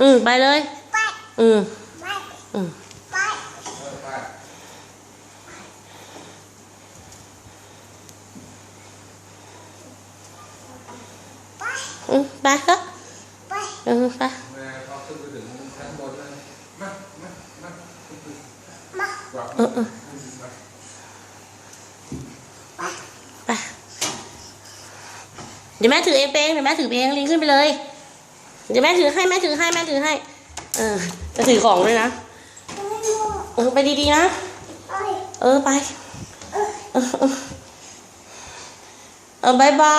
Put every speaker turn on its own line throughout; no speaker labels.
อืมไปเลย
ไป
อืม
ไป
อืม
ไป
เออไป
ไป
อืมไปก็
ไป
เออไป
แม่พอขึ้นไปถึงชั้นบนแล้วมามามา
มา
กวัก
เออเออ
มา
ไปเดี๋ยวแม่ถือเองเองเดี๋ยวแม่ถือเองลิงขึ้นไปเลย เดี๋ยวแม่ถือให้แม่ถือให้แม่ถือให้ เออจะถือของด้วยนะเออไปดีๆนะ เออไป
เออ
เออเออบายบา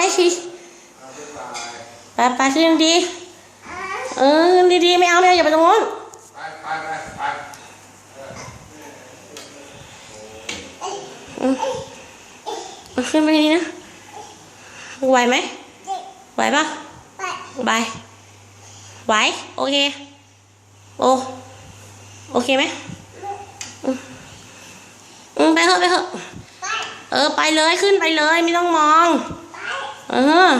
ย
เอาไปไป
ขึ้นดีเออดีๆไม่เอาไม่เอาอย่าไปตรงโน้น
ไปไปไปไป
ขึ้นไปดีๆนะไหวไหมไหวปะ
ไป
บาย ไหวโอเค โอ โอเคไหมอืมอืมไปเถอะไปเถอะ
ไป
เออ ไปเลยขึ้นไปเลย ไม่ต้องมอง
ไป
เออ